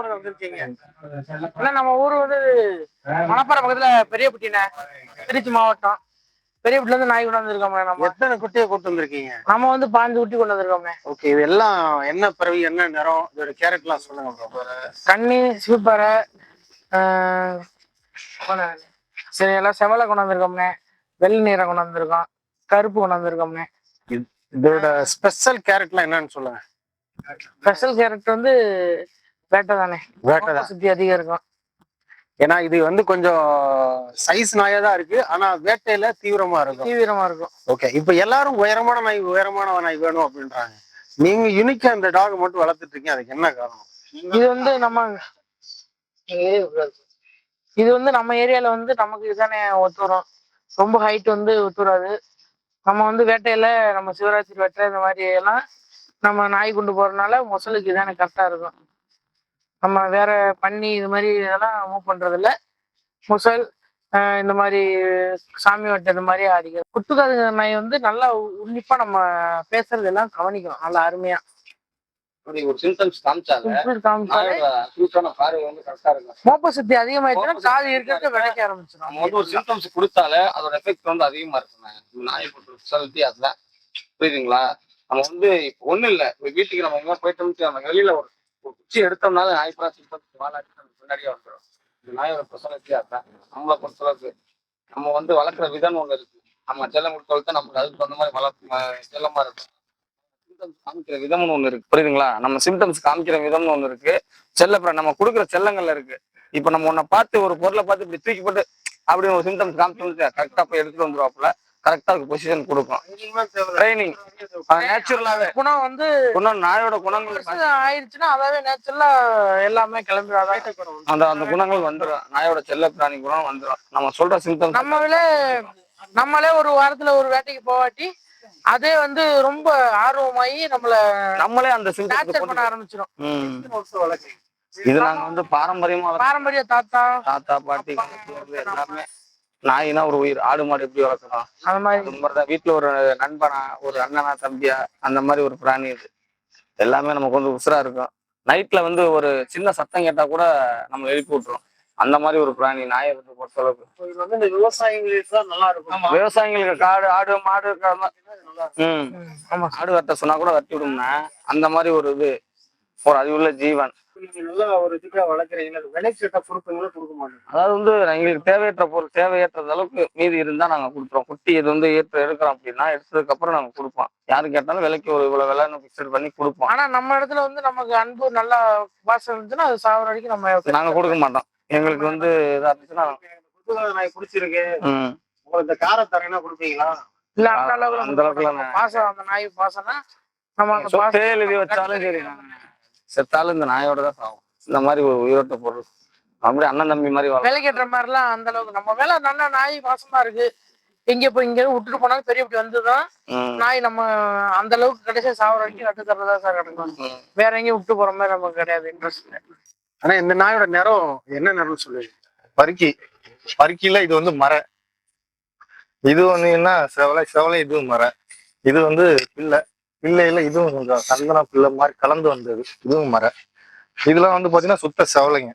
ஊர்ல வந்திருக்கீங்க. இல்ல நம்ம ஊர் வந்து மணப்பாறை பக்கத்துல பெரியப்பட்டின திருச்சி மாவட்டம். பெரியப்பட்டில இருந்து நாய் கொண்டு வந்திருக்கோம் நம்ம. எத்தனை குட்டியை கூட்டு வந்திருக்கீங்க? நம்ம வந்து பாஞ்சு குட்டி கொண்டு வந்திருக்கோமே ஓகே இது எல்லாம் என்ன பிறவி என்ன நிறம்? இதோட கேரட்லாம் சொல்லுங்க. கன்னி சிவப்பாறை சரி எல்லாம் செவலை கொண்டு வந்திருக்கோம்னே வெள்ளை நீரை கொண்டு வந்திருக்கோம். கருப்பு கொண்டு வந்திருக்கோம்னே இதோட ஸ்பெஷல் கேரட்லாம் என்னன்னு சொல்லுங்க. ஸ்பெஷல் கேரட் வந்து வேட்டை தானே? வேட்டை தான். சுத்தி அதிகம் இருக்கும். ஏன்னா இது வந்து கொஞ்சம் சைஸ் நாயா தான் இருக்கு. ஆனா வேட்டையில தீவிரமா இருக்கும். தீவிரமா இருக்கும். ஓகே இப்போ எல்லாரும் உயரமான நாய் உயரமான நாய் வேணும் அப்படின்றாங்க. நீங்க யூனிக்கா இந்த டாக் மட்டும் வளர்த்துட்டு இருக்கீங்க. அதுக்கு என்ன காரணம்? இது வந்து நம்ம இது வந்து நம்ம ஏரியால வந்து நமக்கு இதுதானே ஒத்து வரும் ரொம்ப ஹைட் வந்து ஒத்து வராது நம்ம வந்து வேட்டையில நம்ம சிவராத்திரி வேட்டை இந்த மாதிரி எல்லாம் நம்ம நாய் கொண்டு போறதுனால மொசலுக்கு இதானே கரெக்டா இருக்கும். நம்ம வேற பன்னி இது மாதிரி இதெல்லாம் மூவ் பண்றது இல்ல முசல் இந்த மாதிரி சாமி வேட்டை இந்த மாதிரி அடிக்கும் குத்துக்காதுங்க நாய் வந்து நல்லா உன்னிப்பா நம்ம பேசுறது எல்லாம் கவனிக்கும் நல்லா அருமையா. இருக்கும். மோப்ப சக்தி அதிகமாயிடுச்சுன்னா காது இருக்கிறது விளைக்க ஆரம்பிச்சிடும் நம்ம வந்து ஒரு சிம்டம்ஸ் கொடுத்தாலே அதோட எஃபெக்ட் வந்து அதிகமா இந்த நாயை ஸ்பெஷாலிட்டி அதுதான். புரியுதுங்களா? நம்ம வந்து இப்போ ஒண்ணும் இல்ல. வீட்டுக்கு நம்ம எங்க போயிட்டோம்னு நம்ம வெளியில ஒரு குச்சி எடுத்தோம்னாலும் நாய் பூரா சிம்டம்ஸ் வாழாட்டி முன்னாடியே வந்துடும் இந்த நாயோட ஸ்பெஷாலிட்டி அதுதான் நம்மளை பொறுத்தளவுக்கு நம்ம வந்து வளர்க்குற விதம் ஒன்று இருக்கு. நம்ம செல்லம் கொடுத்து நமக்கு அதுக்கு தகுந்த மாதிரி வளர்ப்பு செல்லமா இருக்கும். சிம்டம்ஸ் காமிக்கிற விதம்னு ஒன்று இருக்கு. புரியுதுங்களா? நம்ம சிம்டம்ஸ் காமிக்கிற விதம்னு ஒன்று இருக்கு. செல்லப்புறம் நம்ம கொடுக்குற செல்லங்கள்ல இருக்கு. இப்ப நம்ம உன்னை பார்த்து ஒரு பொருளை பார்த்து இப்படி தூக்கி போட்டு அப்படி ஒரு சிம்டம்ஸ் காமிச்சு கரெக்டா போய் எடுத்துட்டு வந்துருவாப்புல. கரெக்டா பொசிஷன் கொடுக்கும். ட்ரைனிங் நேச்சுரலாவே குணம் வந்து குணம் நாயோட குணங்கள் ஆயிடுச்சுன்னா அதாவே நேச்சுரலா எல்லாமே கிளம்பிடாதான் அந்த அந்த குணங்கள் வந்துடும் நாயோட செல்ல பிராணி குணம் வந்துடும் நம்ம சொல்ற சிம்டம்ஸ் நம்மளே நம்மளே ஒரு வாரத்துல ஒரு வேட்டைக்கு போவாட்டி அதே வந்து ரொம்ப ஆர்வமாயி நம்மள நம்மளே அந்த டார்ச்சர் பண்ண ஆரம்பிச்சிடும் இது நாங்க வந்து பாரம்பரியமா பாரம்பரிய தாத்தா தாத்தா பாட்டி எல்லாமே நாயினா ஒரு உயிர் ஆடு மாடு எப்படி வளர்க்கணும் அந்த மாதிரி. அது மாதிரிதான். வீட்டுல ஒரு நண்பனா ஒரு அண்ணனா தம்பியா அந்த மாதிரி ஒரு பிராணி இது. எல்லாமே நமக்கு வந்து உசுரா இருக்கும். நைட்ல வந்து ஒரு சின்ன சத்தம் கேட்டா கூட நம்ம எழுப்பி விட்டுரும். அந்த மாதிரி ஒரு பிராணி நாயை வந்து பொறுத்தளவுக்கு. விவசாயிகளுக்கு தான் நல்லா இருக்கும். விவசாயிங்களுக்கு காடு ஆடு மாடு ம். ஆமா. ஆடு வெட்ட சொன்னா கூட வெட்டி விடும்னா அந்த மாதிரி ஒரு இது. ஒரு அறிவுள்ள ஜீவன். நீங்க நல்லா ஒரு இதுக்காக வளர்க்குறீங்க. விலைக்கு கேட்டா கொடுப்பீங்களா கொடுக்க மாட்டேங்க அதாவது வந்து எங்களுக்கு தேவையற்ற பொருள் தேவையற்ற அளவுக்கு மீதி இருந்தா நாங்க கொடுத்துருவோம். குட்டி இது வந்து ஏற்ற எடுக்கிறோம் அப்படின்னா எடுத்ததுக்கு அப்புறம் நாங்க கொடுப்போம். யாரு கேட்டாலும் விலைக்கு ஒரு இவ்வளவு விலைன்னு பிக்சட் பண்ணி கொடுப்போம். ஆனா நம்ம இடத்துல வந்து நமக்கு அன்பு நல்லா பாசம் இருந்துச்சுன்னா அது சாவர வரைக்கும் நம்ம நாங்க கொடுக்க மாட்டோம். எங்களுக்கு வந்து இதா இருந்துச்சுன்னா நாய் பிடிச்சிருக்கு உங்களுக்கு இந்த காரை தரேன்னா கொடுப்பீங்களா? இல்ல அந்த அளவுக்கு பாசம் அந்த நாய் பாசம்னா நம்ம எழுதி வச்சாலும் சரி செத்தாலும் இந்த நாயோட தான் சாகும். இந்த மாதிரி ஒரு உயிரோட்ட பொருள். அப்படியே அண்ணன் தம்பி மாதிரி வளர்க்கும். விலை கட்டுற மாதிரிலாம் அந்த அளவுக்கு நம்ம மேல நல்ல நாய் பாசமா இருக்கு. எங்க போய் இங்க விட்டுட்டு போனாலும் பெரிய இப்படி வந்துதான் நாய் நம்ம அந்த அளவுக்கு கடைசியா சாவர வரைக்கும் நட்டு தரதா சார் கிடைக்கும். வேற எங்கேயும் விட்டு போற மாதிரி நமக்கு கிடையாது இன்ட்ரெஸ்ட் ஆனா இந்த நாயோட நிறம் என்ன நிறம்னு சொல்லுவீங்க பருக்கி. பருக்கில இது வந்து மர. இது வந்து என்ன செவலை செவலை இதுவும் மர. இது வந்து பிள்ளை. பிள்ளையில இதுவும் கொஞ்சம் சந்தன பிள்ளை மாதிரி கலந்து வந்தது. இதுவும் மர. இதெல்லாம் வந்து பாத்தீங்கன்னா சுத்த செவலைங்க.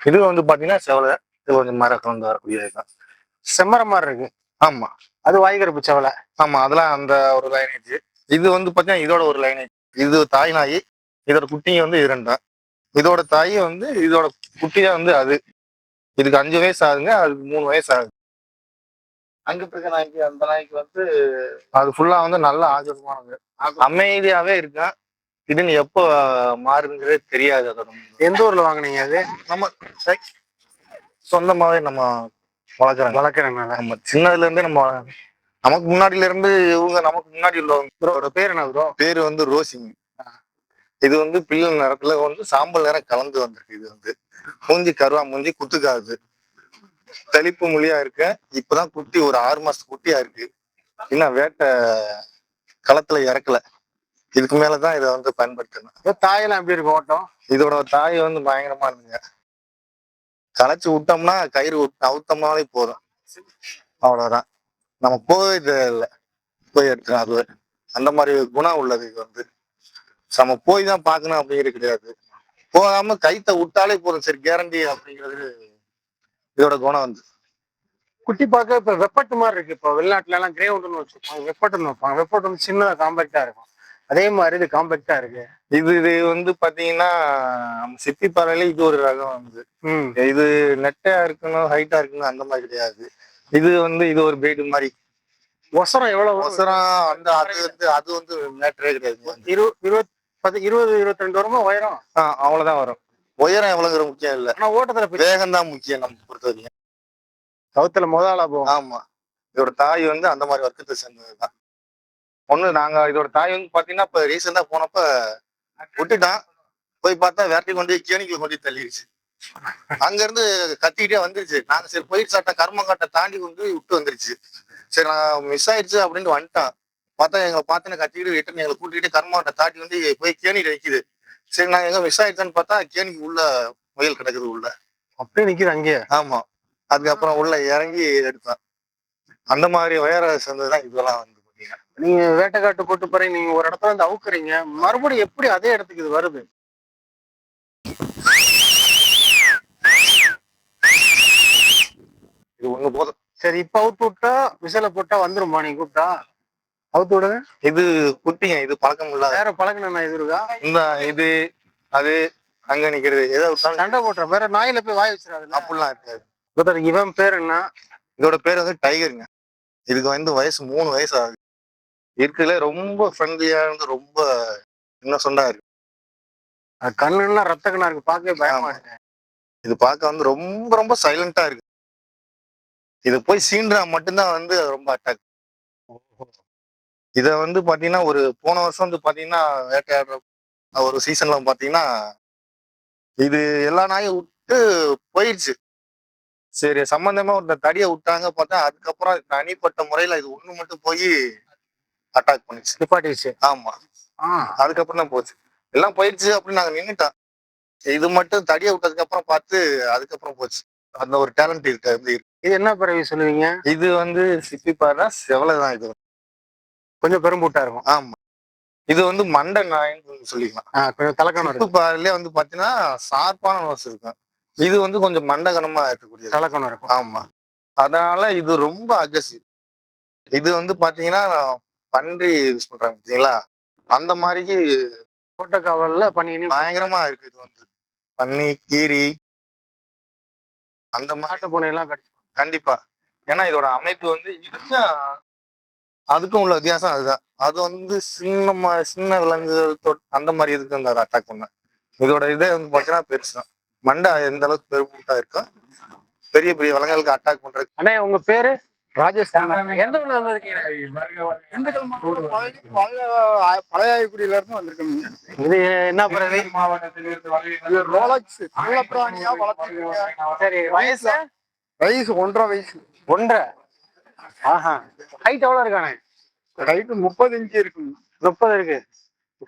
இது வந்து பாத்தீங்கன்னா செவலை. இது கொஞ்சம் மர கலந்து வரக்கூடியதுதான் செம்மற மாதிரி இருக்கு. ஆமா. அது வாய்கரப்பு செவலை. ஆமா அதெல்லாம் அந்த ஒரு லைனேஜ் இது வந்து பாத்தீங்கன்னா இதோட ஒரு லைனேஜ் இது தாய் நாய் இதோட குட்டிங்க வந்து இது ரெண்டா இதோட தாய் வந்து இதோட குட்டி தான் வந்து அது. இதுக்கு அஞ்சு வயசு ஆகுங்க அதுக்கு மூணு வயசு ஆகுது. அங்கிட்டு நாய்க்கு அந்த நாய்க்கு வந்து அது ஃபுல்லா வந்து நல்ல ஆச்சரியமானது அமைதியாவே இருக்கேன் திடீர்னு எப்போ மாறுங்கிறதே தெரியாது அதோட எந்த ஊர்ல வாங்குனீங்க அது? நம்ம சொந்தமாவே நம்ம வளர்க்குறாங்க வளர்க்குறனால நம்ம சின்னதுல இருந்தே நம்ம. நமக்கு முன்னாடில இருந்து இவங்க நமக்கு முன்னாடி உள்ளவங்க. பேர் என்ன ப்ரோ பேரு வந்து ரோசிங் இது வந்து பிள்ளை நிறத்துல வந்து சாம்பல் நிறம் கலந்து வந்திருக்கு இது வந்து. மூஞ்சி கருவா மூஞ்சி குத்துக்காது. தெளிப்பு மொழியா இருக்க இப்பதான் குட்டி ஒரு ஆறு மாசத்து குட்டியா இருக்கு. இன்னும் வேட்டை களத்துல இறக்கல. இதுக்கு மேலதான் இதை வந்து பயன்படுத்தணும். தாயெல்லாம் எப்படி இருக்கு ஓட்டம்? இதோட தாய் வந்து பயங்கரமா இருந்துங்க. களைச்சு விட்டோம்னா கயிறு அவுத்தோம்னாலே போதும். அவ்வளவுதான். நம்ம போகவே தேவையில்லை. போய் எடுத்துக்கலாம் அது அந்த மாதிரி குணம் உள்ளது இது வந்து. நம்ம போய் தான் பார்க்கணும் அப்படிங்கிறது கிடையாது. போகாம கைத்த விட்டாலே போதும். சரி கேரண்டி அப்படிங்கிறது இதோட குணம் வந்து. குட்டி பார்க்க இப்ப வெப்பட்டு மாதிரி இருக்கு. இப்போ வெளிநாட்டுல எல்லாம் கிரே ஒன்று வச்சிருப்பாங்க வெப்பட்டுன்னு வைப்பாங்க. வெப்பட்டு வந்து சின்னதா காம்பேக்டா இருக்கும். அதே மாதிரி இது காம்பேக்டா இருக்கு. இது இது வந்து பாத்தீங்கன்னா சிப்பி பறவையில இது ஒரு ரகம் வந்து. இது நெட்டையா இருக்கணும் ஹைட்டா இருக்கணும் அந்த மாதிரி கிடையாது. இது வந்து இது ஒரு பிரீடு மாதிரி. ஒசரம் எவ்வளவு? அவசரம் அந்த அது வந்து அது வந்து மேட்டரே கிடையாது. இரு இருபத் பத்து இருபது இருபத்தி ரெண்டு வருமா? உயரம்? அவ்வளவுதான் வரும். உயரம் எவ்வளவுங்கிற முக்கியம் இல்ல. ஆனா ஓட்டத்துல வேகம் தான் முக்கியம் நம்ம பொறுத்த வரைக்கும். கவுத்துல முதலா போகும் ஆமா. இதோட தாய் வந்து அந்த மாதிரி வர்க்கத்தை சேர்ந்ததுதான். ஒண்ணு நாங்க இதோட தாய் வந்து பாத்தீங்கன்னா இப்ப ரீசெண்டா போனப்ப விட்டுட்டான். போய் பார்த்தா வேட்டி கொண்டு போய் கேணிக்குள்ள கொண்டு தள்ளிடுச்சு. அங்க இருந்து கத்திக்கிட்டே வந்துருச்சு. நாங்க சரி போயிட்டு சாப்பிட்டா கர்மங்காட்டை தாண்டி கொண்டு விட்டு வந்துருச்சு. சரி நான் மிஸ் ஆயிடுச்சு அப்படின்ட்டு வந்துட்டான். பார்த்தா எங்களை பார்த்து கத்திக்கிட்டு ரிட்டன் எங்களை கூட்டிகிட்டு கர்மங்காட்டை தாண்டி வந்து போய் கேணிட்டு நிக்குது. சரி நாங்க எங்க மிஸ் ஆயிடுச்சான்னு பார்த்தா கேணிக்கு உள்ள முயல் கிடக்குது உள்ள. அப்படியே நிக்குது அங்கேயே. ஆமா. அதுக்கப்புறம் உள்ள இறங்கி எடுத்தேன். அந்த மாதிரி உயர சேர்ந்ததுதான் இதெல்லாம் வந்து நீங்க வேட்டைக்காட்டு போட்டு போறீங்க நீங்க ஒரு இடத்துல இருந்து அவுக்குறீங்க மறுபடியும் எப்படி அதே இடத்துக்கு இது வருது? இது ஒண்ணு போதும். சரி இப்ப அவுத்து விட்டா விசில போட்டா வந்துருமா? நீங்க கூப்பிட்டா? அவுத்து விடுங்க. இது குட்டிங்க இது பழக்கம் இல்லாத. வேற பழகின இது இருக்கா? இந்த இது அது அங்க நிக்கிறது. விட்டாலும் சண்டை. போட்டுற வேற நாயில போய் வாய் வச்சிடாதுல்ல அப்படிலாம் இருக்காது. இவன் பேர் என்ன? இதோட பேர் வந்து டைகருங்க. இதுக்கு வந்து வயசு மூணு வயசு ஆகுது. இருக்குதுல ரொம்ப ஃப்ரெண்ட்லியா இருந்து ரொம்ப இன்னும் சொன்னா இருக்கு. கண்ணுன்னா ரத்த கண்ணா இருக்கு. பார்க்கவே பயமா. இருக்கு. இது பார்க்க வந்து ரொம்ப ரொம்ப சைலண்டா இருக்கு. இது போய் சீன்றா மட்டும்தான் வந்து ரொம்ப அட்டாக் இத வந்து பாத்தீங்கன்னா ஒரு போன வருஷம் வந்து பாத்தீங்கன்னா வேட்டையாடுற ஒரு சீசன்ல பாத்தீங்கன்னா இது எல்லா நாயும் விட்டு போயிடுச்சு. சரி சம்பந்தமா ஒரு தடியை விட்டாங்க பார்த்தா அதுக்கப்புறம் தனிப்பட்ட முறையில இது ஒண்ணு மட்டும் போய் அட்டாக் பண்ணிச்சு நிப்பாட்டிடுச்சு. ஆமா. ஆ. அதுக்கப்புறம் தான் போச்சு. எல்லாம் போயிடுச்சு அப்படின்னு நாங்க நின்னுட்டோம். இது மட்டும் தடியை விட்டதுக்கு அப்புறம் பார்த்து அதுக்கப்புறம் போச்சு. அந்த ஒரு டேலண்ட் இருக்கு வந்து இருக்கு. இது என்ன பிறவி சொல்லுவீங்க? இது வந்து சிப்பி பாருனா செவலை தான் இது. கொஞ்சம் பெரும்பூட்டா இருக்கும். ஆமா. இது வந்து மண்டை நாயின்னு சொல்லிக்கலாம். கொஞ்சம் தலக்கணம் பாருலயே வந்து பாத்தீங்கன்னா ஷார்ப்பான நோஸ் இருக்கும். இது வந்து கொஞ்சம் மண்டகனமா இருக்கக்கூடியது. தலக்கணம் இருக்கும். ஆமா. அதனால இது ரொம்ப அக்ரஸிவ் இது வந்து பாத்தீங்கன்னா பன்றி யூஸ் பண்றாங்க பாத்தீங்களா? அந்த மாதிரிக்கு கோட்டை காவல்ல பண்ணி பயங்கரமா இருக்கு இது வந்து. பன்னி கீரி. அந்த மாட்டு பூனை எல்லாம் கண்டிப்பா. ஏன்னா இதோட அமைப்பு வந்து இதுக்கும் அதுக்கும் உள்ள வித்தியாசம் அதுதான். அது வந்து சின்ன ம- சின்ன விலங்குகள் தொட்- அந்த மாதிரி இதுக்கு வந்து அதை அட்டாக் பண்ண இதோட இதே வந்து பாத்தீங்கன்னா பெருசு மண்டை எந்த அளவுக்கு பெருமுட்டா இருக்கோ பெரிய பெரிய விலங்குகளுக்கு அட்டாக் பண்றதுக்கு அண்ணே உங்க பேரு? ராஜேஷ் எந்த ஊர்ல பழையாக்குடியில இருந்து வந்திருக்கோம் இது என்ன பிறவி இது ரோலக்ஸ் சரி வயசு ஒன்றரை வயசு. ஒன்றரை? ஆஹா. ஹைட் எவ்வளவு இருக்கானே? ஹைட்டு முப்பது இன்ச்சு இருக்குங்க முப்பது இருக்கு.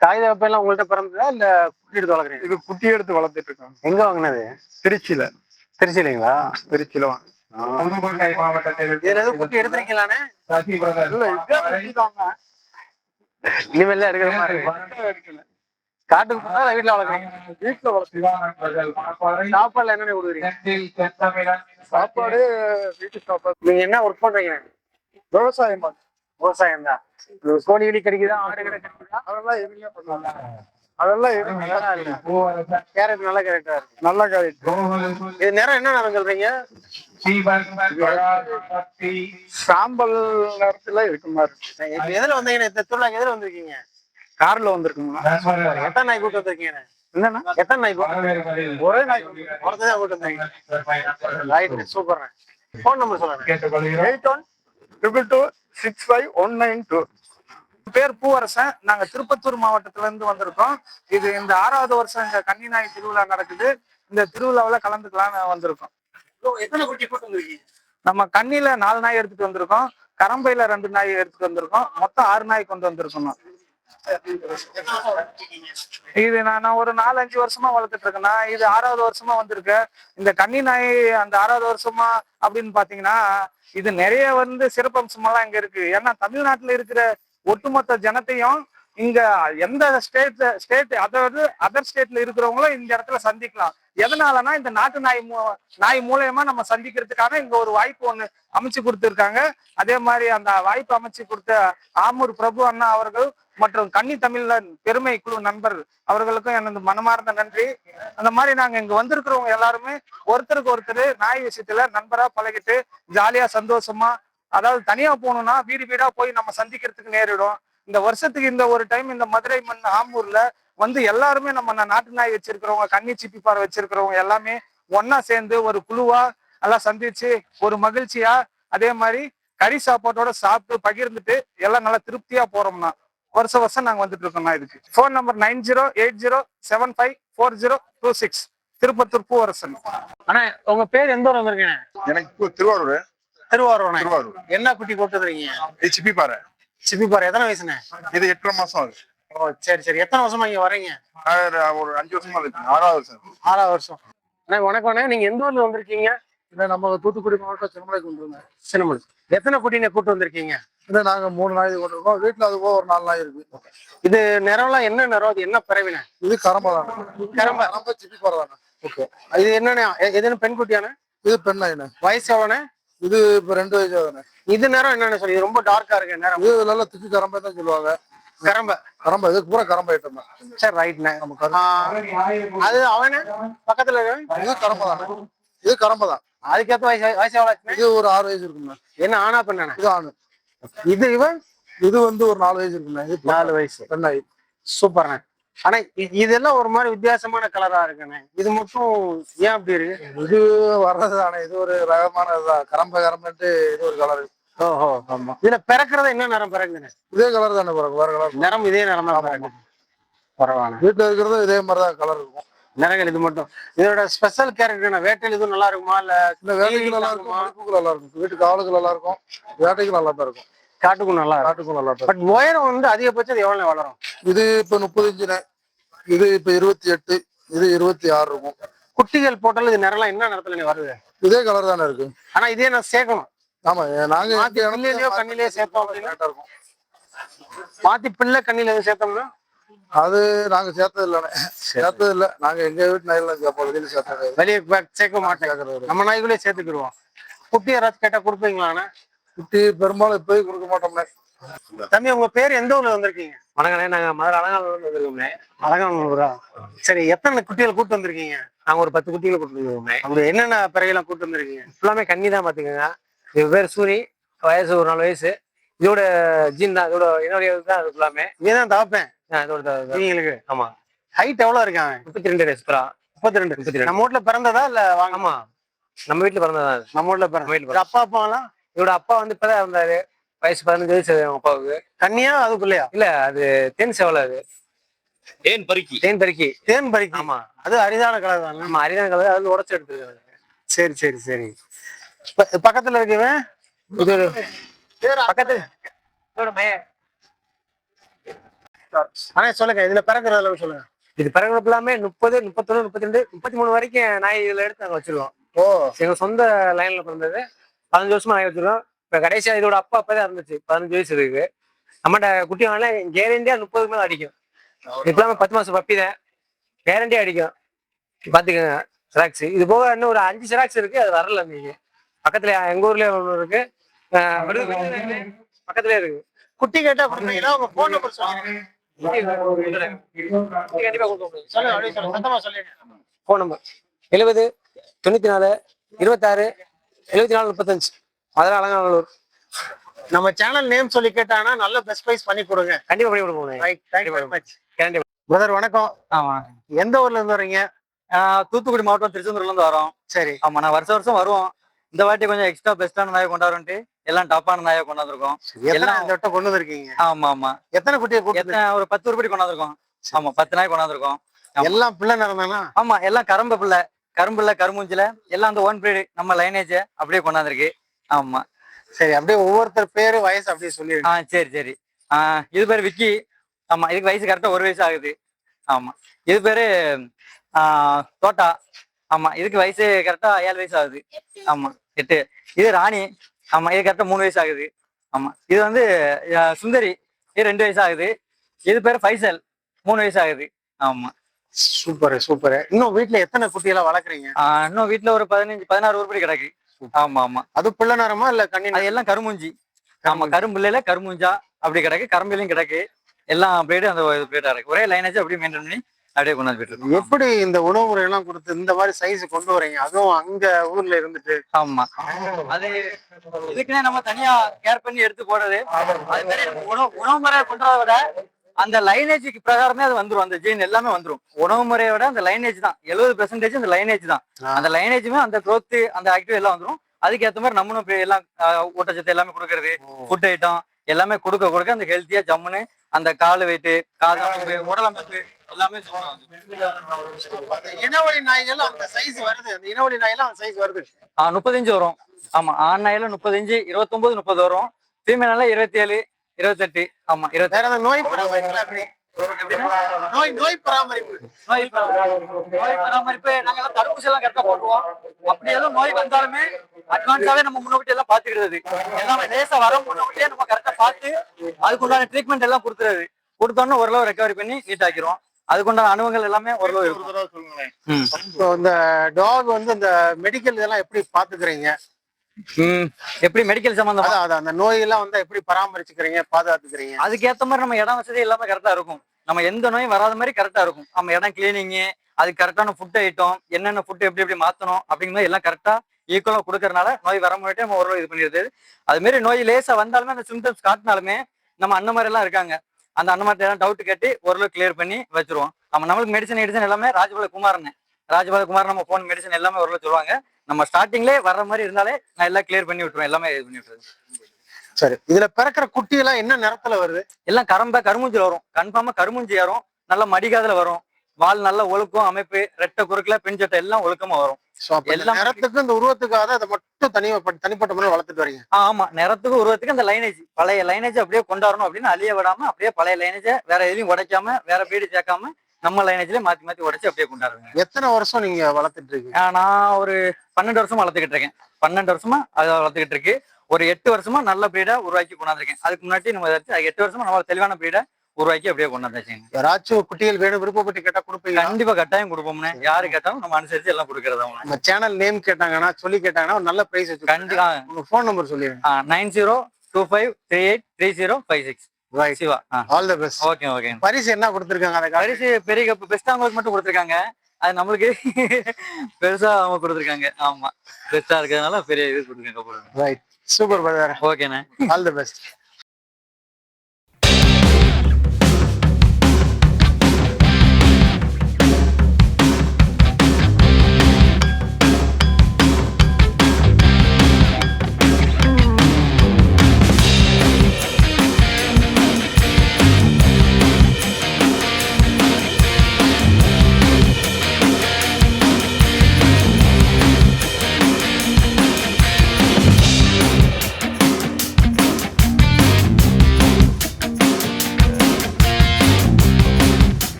காகித எல்லாம் உங்கள்ட்ட பிறந்ததா இல்ல குட்டி எடுத்து வளர்க்குறீங்க இது குட்டி எடுத்து வளர்த்துட்டு இருக்காங்க. எங்க வாங்கினது? திருச்சியில. திருச்சியிலங்களா? திருச்சியில வாங்க. குட்டி எடுத்திருக்கீங்களானே. இனிமேல் எடுக்கிற மாதிரி இருக்கு. காட்டுக்கு போனா வீட்டுல வளர்க்குறீங்க? வீட்டுல வளர்த்துருக்காங்க சாப்பாடுல என்னென்ன கொடுக்குறீங்க? சாப்பாடு வீட்டு சாப்பாடு. நீங்க என்ன ஒர்க் பண்றீங்க? விவசாயம். விவசாயம் தான். கோழி கிளி கிடைக்குதா ஆடு கடை கிடைக்குதா அதெல்லாம் எதுவுமே பண்ணல அதெல்லாம் கேரட் நல்ல கேரக்டா இருக்கு. நல்ல காய்ச்சி இது நேரம் என்ன நேரம் சொல்றீங்க? சாம்பல் நேரத்துல இருக்க மாதிரி எதுல வந்தீங்க இந்த திருவிழாக்கு எதுல வந்திருக்கீங்க? கார்ல வந்திருக்குங்களா எத்தனை நாய் கூட்டு வந்திருக்கீங்க என்னன்னா எத்தனை நாய் ஒரே நாய் ஒருத்ததான் கூட்டு வந்தீங்க ரைட் சூப்பர் ஃபோன் நம்பர் சொல்லுங்க. Eight one triple two six five one nine two பேர் பூவரசன். நாங்க திருப்பத்தூர் மாவட்டத்துல இருந்து வந்திருக்கோம். இது இந்த ஆறாவது வருஷம் இங்க கன்னிநாய் திருவிழா நடக்குது. இந்த திருவிழாவுல கலந்துக்கலாம்னு வந்திருக்கோம். எத்தனை குட்டி வந்திருக்கீங்க? நம்ம கண்ணில நாலு நாய் எடுத்துட்டு வந்திருக்கோம். கரம்பையில ரெண்டு நாய் எடுத்துட்டு வந்திருக்கோம். மொத்தம் ஆறு நாய் கொண்டு வந்திருக்கோம். இது நான் ஒரு நாலு அஞ்சு வருஷமா வளர்த்துட்டு இருக்கேன்னா இது ஆறாவது வருஷமா வந்திருக்கு இந்த கன்னி நாய் அந்த ஆறாவது வருஷமா அப்படின்னு பாத்தீங்கன்னா இது நிறைய வந்து சிறப்பம்சமெல்லாம் இங்க இருக்கு. ஏன்னா தமிழ்நாட்டுல இருக்கிற ஒட்டுமொத்த ஜனத்தையும் இங்க எந்த ஸ்டேட் ஸ்டேட் அதாவது அதர் ஸ்டேட்ல இருக்கிறவங்களும் இந்த இடத்துல சந்திக்கலாம். எதனாலனா இந்த நாட்டு நாய் மூ- நாய் மூலயமா நம்ம சந்திக்கிறதுக்காக இங்க ஒரு வாய்ப்பு ஒண்ணு அமைச்சு கொடுத்துருக்காங்க. அதே மாதிரி அந்த வாய்ப்பு அமைச்சு கொடுத்த ஆமூர் பிரபு அண்ணா அவர்கள் மற்றும் கன்னி தமிழன் பெருமை குழு நண்பர் அவர்களுக்கும் எனது மனமார்ந்த நன்றி. அந்த மாதிரி நாங்க இங்க வந்திருக்கிறவங்க எல்லாருமே ஒருத்தருக்கு ஒருத்தர் நாய் விஷயத்துல நண்பரா பழகிட்டு ஜாலியா சந்தோஷமா அதாவது தனியா போகணும்னா வீடு வீடா போய் நம்ம சந்திக்கிறதுக்கு நேரிடும். இந்த வருஷத்துக்கு இந்த ஒரு டைம் இந்த மதுரை மண் ஆம்பூர்ல வந்து எல்லாருமே நம்ம நாட்டு நாய் வச்சிருக்கிறவங்க கன்னி சிப்பிப்பார் வச்சிருக்கிறவங்க எல்லாமே ஒன்னா சேர்ந்து ஒரு குழுவா எல்லாம் சந்திச்சு ஒரு மகிழ்ச்சியா அதே மாதிரி கறி சாப்பாட்டோட சாப்பிட்டு பகிர்ந்துட்டு எல்லாம் நல்லா திருப்தியா போறோம்னா. வருஷம் வருஷம் நாங்க வந்துட்டு இருக்கோம்னா இதுக்கு. Phone number nine zero eight zero seven five four zero two six. Tirupattur Poovarasan. ஆனா உங்க பேர் எந்த ஊர் வந்திருக்கீங்க எனக்கு திருவாரூர். திருவாரூர் திருவாரூர். என்ன குட்டி கூப்பிட்டுருக்கீங்க இது சிப்பி பாறை சிப்பிப்பாறை. எத்தனை வயசுண்ணே? இது எட்டரை மாசம் ஆகுது. ஓ சரி சரி. எத்தனை வருஷமா இங்க வரீங்க? ஒரு அஞ்சு வருஷமா இருக்கு ஆறாவது வருஷம். ஆறாவது வருஷம். அண்ணா வணக்கம் நீங்க எந்த ஊர்ல வந்திருக்கீங்க? இல்லை நம்ம தூத்துக்குடி மாவட்டம் கொண்டு வந்தோம் சின்னமலை எத்தனை குட்டினை கூட்டு வந்திருக்கீங்க? இல்லை நாங்க மூணு நாய் கொண்டு இருக்கோம் வீட்டுல அது போக ஒரு நாலு நாய் இருக்கு. இது நிறம்லாம் என்ன நிறம்? அது என்ன பிறவின இது கரம்பா தானே கரம்ப. கரம்ப சிப்பி போற தானே ஓகே. இது என்னண்ணே? எதுன்னு பெண் குட்டியானே இது பெண் நாயினே வயசு எவ்வளோண்ணே? இது இப்ப ரெண்டு வயசு தானே இது நேரம் என்னன்னு சொல்லி? இது ரொம்ப டார்க்கா இருக்கு நேரம் இது நல்லா திக்கு கரம்பை தான் சொல்லுவாங்க. கரம்ப. கரம்பா இதுக்கு பூரா கரம்பா ஐட்டம் சரி ரைட்ண்ணே அது அவனே? பக்கத்துல? இது கரம்பா தானே. இது கரம்பா தான் அதுக்கேத்த வயசு வயசு எவ்வளோ? இது ஒரு ஆறு வயசு இருக்குண்ணே என்ன ஆனா பெண்ணானே இது ஆணு. இது இவன்? இது வந்து ஒரு நாலு வயசு இருக்குண்ணே இது நாலு வயசு. பெண் நாய் சூப்பர்ண்ணே. ஆனா இதெல்லாம் ஒரு மாதிரி வித்தியாசமான கலரா இருக்குண்ணே. இது மட்டும் ஏன் அப்படி இருக்கு? இது வர்றது தானே இது ஒரு ரகமான இதுதான் கரம்ப கரம்பன்ட்டு இது ஒரு கலர் ஓஹோ. ஆமா. இதுல பிறக்கிறது என்ன நிறம் பிறகுதுண்ணே இதே கலர் தானே பிறகு வேற கலர் நிறம் இதே நிறம் தான் பரவாயில்ல. வீட்டுல இருக்கிறதும் இதே மாதிரி தான் கலர் இருக்கும். நிறங்கள் இது மட்டும். இதோட ஸ்பெஷல் கேரக்டர் வேட்டையில் இதுவும் நல்லா இருக்குமா? இல்ல வேட்டைக்கு நல்லா இருக்கும் வளர்ப்புக்கு நல்லா இருக்கும். வீட்டுக்கு ஆளுக்கு நல்லா இருக்கும் வேட்டைக்கு நல்லா தான் இருக்கும். காட்டுக்கும் நல்லா இருக்கும். காட்டுக்கும் நல்லா தான் பட் உயரம் வந்து அதிகபட்சம் எவ்வளவு வளரும்? இது இப்ப முப்பது இன்ச்சுனே இது இப்ப இருபத்தி எட்டு இது இருபத்தி ஆறு இருக்கும். குட்டிகள் போட்டாலும் இது நிறம்லாம் என்ன நிறத்துல வருது? இதே கலர் தானே இருக்கு. ஆனா இதே நான் சேர்க்கணும். ஆமா நாங்க பிள்ளையிலயோ கண்ணிலேயோ சேர்த்தோம் அப்படின்னா? இருக்கும். மாத்தி பிள்ளை கண்ணில எதுவும் சேர்த்தோம்னா? அது நாங்க சேர்த்தது இல்லைண்ணே சேர்த்தது இல்ல நாங்க எங்க வீட்டு நாயில சேர்ப்போம். வெளியில சேர்த்தது வெளியே சேர்க்க மாட்டேன் நம்ம நாய்க்குள்ளே சேர்த்துக்கிடுவோம். குட்டி யாராச்சும் கேட்டா கொடுப்பீங்களாண்ணே? குட்டி பெரும்பாலும் இப்போயும் கொடுக்க மாட்டோம்ண்ணே. தம்பி உங்க பேர் எந்த ஊர்ல வந்திருக்கீங்க? வணக்கண்ணே. நாங்க மதுரை அலங்காநல்லூர்ல வந்திருக்கோம்ண்ணே. அழகானூரா சரி எத்தனை குட்டிகள் கூட்டு வந்திருக்கீங்க? நாங்க ஒரு பத்து குட்டிகளை கூட்டு வந்திருக்கோம்ண்ணே. அப்படி என்னென்ன பிறகுலாம் கூட்டு வந்திருக்கீங்க? ஃபுல்லாமே கன்னி தான் பாத்துக்கோங்க இது பேர் சூரி. வயசு ஒரு நாலு வயசு. இதோட ஜீன் தான். இதோட என்னுடைய தான். அது ஃபுல்லாமே நீதான் தவப்பேன் ஆ, இதோட த- த- நீங்களுக்கு? ஆமா. ஹைட் எவ்வளவு இருக்காங்க முப்பத்தி ரெண்டு ரெஸ்பரா முப்பத்தி ரெண்டு முப்பத்தி ரெண்டு நம்ம வீட்ல பிறந்ததா இல்ல வாங்க? ஆமா. நம்ம வீட்டுல பிறந்ததான் அது. நம்ம நம்ம பிறந்த வீட்டுல பிறந்த- அப்பா அப்பாலாம் இதோட அப்பா வந்து இப்பதான் இருந்தாரு வயசு பதினஞ்சு வயசு அப்பாவுக்கு. கன்னியா அதுக்குள்ளயா? இல்ல அது தேன் செவலை அது. ஏன் பருக்கி. தேன் பறிக்கி தேன் பறிக்கு ஆமா. அது அரிதான கலர் தானே? நம்ம அரிதான் கலர். அது உடச்சு எடுத்துருக்காங்க சரி சரி சரி. ப- பக்கத்துல இருக்கவன் இது ஒரு மைய ஆனா சொல்லுங்க இதுல பிறகுறதுல சொல்லுங்க. இது பிறகு எல்லாமே முப்பது முப்பத்தொன்னு முப்பத்தி ரெண்டு முப்பத்தி மூணு வரைக்கும் நாய் இதுல எடுத்து நாங்க வச்சிருக்கோம். ஓ. எங்க சொந்த லைன்ல பிறந்தது. பதினஞ்சு வருஷமா நாய் வச்சிருக்கோம். இப்ப கடைசியா இதோட அப்பா அப்பதான் இருந்துச்சு பதினஞ்சு வயசு இருக்கு. நம்மகிட்ட குட்டி வாங்கினா கேரண்டியா முப்பதுக்கு மேல அடிக்கும். இப்பெல்லாமே பத்து மாசம் பப்பி தான். கேரண்டியா அடிக்கும். பாத்துக்கோங்க சிராக்ஸ் இது போக இன்னும் ஒரு அஞ்சு சிராக்ஸ் இருக்கு. அது வரல நீங்க பக்கத்துல எங்க ஊர்லயே ஒண்ணு இருக்கு. பக்கத்துலயே இருக்கு. குட்டி கேட்டா உங்க போன் நம்பர் சொல்லுங்க. ஃபோன் நம்பர் எழுபது தொண்ணூத்தி நாலு இருபத்தாறு எழுபத்தி நாலு முப்பத்தஞ்சு. மதுரை அலங்காநல்லூர். நம்ம சேனல் நேம் சொல்லி கேட்டாங்கன்னா நல்ல பெஸ்ட் ப்ரைஸ் பண்ணி கொடுங்க. கண்டிப்பா பண்ணி கொடுப்போம் பிரதர் வணக்கம். ஆமா எந்த ஊர்ல இருந்து வர்றீங்க? ஆஹ் தூத்துக்குடி மாவட்டம் திருச்செந்தூர்ல இருந்து வரோம். சரி. ஆமா நான் வருஷம் வருஷம் வருவோம். இந்த வாட்டி கொஞ்சம் எக்ஸ்ட்ரா பெஸ்டான நாயை கொண்டாடுறோன்ட்டு. எல்லாம் டாப்பான நாயை கொண்டாந்துருக்கோம் எல்லாம் இந்த வட்டம் கொண்டு வந்திருக்கீங்க? ஆமா ஆமா எத்தனை குட்டியை எத்தனை ஒரு பத்து உருப்படி கொண்டாந்துருக்கோம் ஆமா பத்து நாய் கொண்டாந்துருக்கோம். எல்லாம் பிள்ளை நடந்தானா ஆமா எல்லாம் கரும்பு பிள்ளை. கரும்புல கருமூஞ்சில எல்லாம் அந்த ஒன் பிரீடு நம்ம லைனேஜ் அப்படியே கொண்டாந்துருக்கு ஆமா. சரி அப்படியே ஒவ்வொருத்தர் பேரு வயசு அப்படியே சொல்லிருங்க ஆ சரி சரி. ஆஹ் இது பேர் விக்கி. ஆமா இதுக்கு வயசு கரெக்டா ஒரு வயசு ஆகுது. ஆமா. இது பேரு தோட்டா. ஆமா இதுக்கு வயசு கரெக்டா ஏழு வயசு ஆகுது. ஆமா எட்டு. இது ராணி. ஆமா இது கரெக்டா மூணு வயசு ஆகுது ஆமா இது வந்து சுந்தரி இது ரெண்டு வயசு ஆகுது இது பேர் ஃபைசல் மூணு வயசு ஆகுது ஆமா. Super super. இன்னும் வீட்டுல எத்தனை குட்டியெல்லாம் வளர்க்குறீங்க? இன்னும் வீட்டுல ஒரு பதினஞ்சு பதினாறு உருப்படி கிடக்கு. ஆமா ஆமா. அது பிள்ளை நேரமா இல்ல கண்ணி அது எல்லாம் கருமூஞ்சி. ஆமா கரும்புல கருமூஞ்சா அப்படி கிடக்கு கரும்பிலையும் கிடக்கு. எல்லாம் அப்படியே அந்த பிரீடா இருக்கு ஒரே லைனேஜ் அப்படியே மெயின்டைன் பண்ணி அப்படியே கொண்டாந்து போயிட்டு எப்படி இந்த உணவு முறை எல்லாம் கொடுத்து இந்த மாதிரி சைஸ் கொண்டு வரீங்க அதுவும் அங்க ஊர்ல இருந்துட்டு. ஆமா. அது இதுக்குன்னே நம்ம தனியா கேர் பண்ணி எடுத்து போடுறது. அது மாதிரி உணவு உணவு முறையை கொண்டதை விட அந்த லைனேஜுக்கு பிரகாரமே அது வந்துரும். அந்த ஜீன் எல்லாமே வந்துரும். உணவு முறையை விட அந்த லைனேஜ் தான். எழுபது பெர்சன்டேஜ் அந்த லைனேஜ் தான். அந்த லைனேஜுமே அந்த growth அந்த ஆக்டிவ் எல்லாம் வந்துரும். அதுக்கு ஏத்த மாதிரி நம்மளும் எல்லாம் ஊட்டச்சத்து எல்லாமே கொடுக்கறது ஃபுட் ஐட்டம் எல்லாமே கொடுக்க கொடுக்க அந்த ஹெல்த்தியா ஜம்முன்னு அந்த கால் வெயிட்டு கால் அமைப்பு உடல் அமைப்பு எல்லாமே இனவழி நாய்கள் அந்த சைஸ் வருது. அந்த இனவழி நாயெல்லாம் அந்த சைஸ் வருது. ஆஹ் முப்பத்தஞ்சு வரும். ஆமா ஆண் நாயில முப்பத்தஞ்சு இருபத்தொன்பது முப்பது வரும். ஃபீமேல இருபத்தி ஏழு இருபத்தெட்டு. ஆமா இருபத்தி நோய் நோய் நோய் பராமரிப்பு. நோய் பராமரிப்பு. நோய் பராமரிப்பு நாங்க எல்லாம் தடுப்பூசி எல்லாம் கரெக்டா போட்டுவோம் அப்படி எல்லாம் நோய் வந்தாலுமே அட்வான்ஸாவே நம்ம முன்னோட்டி எல்லாம் பாத்துக்கிறது எல்லாமே லேசா வர முன்னோட்டியே நம்ம கரெக்டா பார்த்து அதுக்குண்டான ட்ரீட்மெண்ட் எல்லாம் கொடுத்துறது. கொடுத்தோம்னா ஓரளவு ரெக்கவரி பண்ணி நீட் ஆக்கிரும் அதுக்குண்டான அனுபவங்கள் எல்லாமே ஓரளவு இருக்கும். இந்த டாக் வந்து இந்த மெடிக்கல் இதெல்லாம் எப்படி பாத்துக்கிறீங்க எப்படி மெடிக்கல் சம்பந்தமா? அதான் அந்த நோய் எல்லாம் வந்து எப்படி பராமரிச்சுக்கிறீங்க பாதுகாத்துக்கிறீங்க? அதுக்கேத்த மாதிரி நம்ம இடம் வசதி எல்லாமே கரெக்டா இருக்கும். நம்ம எந்த நோயும் வராத மாதிரி கரெக்டா இருக்கும். நம்ம இடம் கிளீனிங்கு அதுக்கு கரெக்டான ஃபுட் ஐட்டம் என்னென்ன ஃபுட் எப்படி எப்படி மாத்தணும் அப்படிங்கிற மாதிரி எல்லாம் கரெக்டா ஈக்குவலா கொடுக்கறனால நோய் வர முன்னாடி நம்ம ஓரளவு இது பண்ணிடுது. அது மாதிரி நோய் லேசா வந்தாலுமே அந்த சிம்டம்ஸ் காட்டினாலுமே நம்ம அந்த மாதிரி எல்லாம் இருக்காங்க. அந்த அந்த மாதிரி எல்லாம் டவுட் கேட்டு ஓரளவு கிளியர் பண்ணி வச்சிருவோம். நம்ம நம்மளுக்கு மெடிசன் மெடிசன் எல்லாமே ராஜபால குமாரன். ராஜபால குமார் நம்ம போன் மெடிசன் எல்லாமே ஓரளவு சொல்லுவாங்க. நம்ம ஸ்டார்டிங்லேயே வர்ற மாதிரி இருந்தாலே நான் எல்லாம் கிளியர் பண்ணி விட்டுருவேன். எல்லாமே இது பண்ணி விட்டுருவேன். சரி இதுல பிறக்கிற குட்டி எல்லாம் என்ன நிறத்துல வருது? எல்லாம் கரம்ப கருமூஞ்சில வரும். கன்ஃபார்மா கருமூஞ்சி ஏறும் நல்ல மடிகாதுல வரும். வால் நல்ல ஒழுக்கம் அமைப்பு ரெட்டை குறுக்குல பெஞ்சட்டை எல்லாம் ஒழுக்கமா வரும். சோ அப்ப இந்த உருவத்துக்காக அதை மட்டும் தனி தனிப்பட்ட முறையில் வளர்த்துட்டு வரீங்க. ஆமா. நிறத்துக்கு உருவத்துக்கு அந்த லைனேஜ் பழைய லைனேஜ் அப்படியே கொண்டாடணும் அப்படின்னு அழிய விடாம அப்படியே பழைய லைனேஜை வேற எதையும் உடைக்காம வேற பீடு சேர்க்காம நம்ம லைனேஜ்ல மாத்தி மாத்தி உடைச்சு அப்படியே கொண்டாடுறேன் எத்தனை வருஷம் நீங்க வளர்த்துட்டு இருக்கீங்க? நான் ஒரு பன்னெண்டு வருஷமா வளர்த்துக்கிட்டு இருக்கேன். பன்னெண்டு வருஷமா அதை வளர்த்துக்கிட்டு இருக்கு. ஒரு எட்டு வருஷமா நல்ல பிரீடா உருவாக்கி கொண்டாந்துருக்கேன். அதுக்கு முன்னாடி நம்ம எட்டு வருஷமா நம்ம தெளிவான பிரீடா உருவாக்கி அப்படியே கொண்டாந்துச்சுங்க யாராச்சும் குட்டிகள் வேணும் விருப்பப்பட்டு கேட்டா கொடுப்பீங்க கண்டிப்பா கட்டாயம் கொடுப்போம்னே. யாரு கேட்டாலும் நம்ம அனுசரிச்சு எல்லாம் கொடுக்கறதா நம்ம சேனல் நேம் கேட்டாங்கன்னா சொல்லி கேட்டாங்கன்னா ஒரு நல்ல பிரைஸ் வச்சு கண்டிப்பா. உங்க ஃபோன் நம்பர் சொல்லிடுங்க. Nine zero two five three eight three zero five six. Shiva. All the best okay okay பரிசு என்ன கொடுத்துருக்காங்க காட்டி- பரிசு பெரிய கப்பு பெஸ்ட் அவங்களுக்கு மட்டும் கொடுத்துருக்காங்க. அது நம்மளுக்கு பெருசா அவங்க கொடுத்துருக்காங்க. ஆமா. பெஸ்டா இருக்கிறதுனால பெரிய இது கொடுத்துருக்காங்க ரைட் சூப்பர் பிரதர் ஓகேண்ணே ஆல் த பெஸ்ட்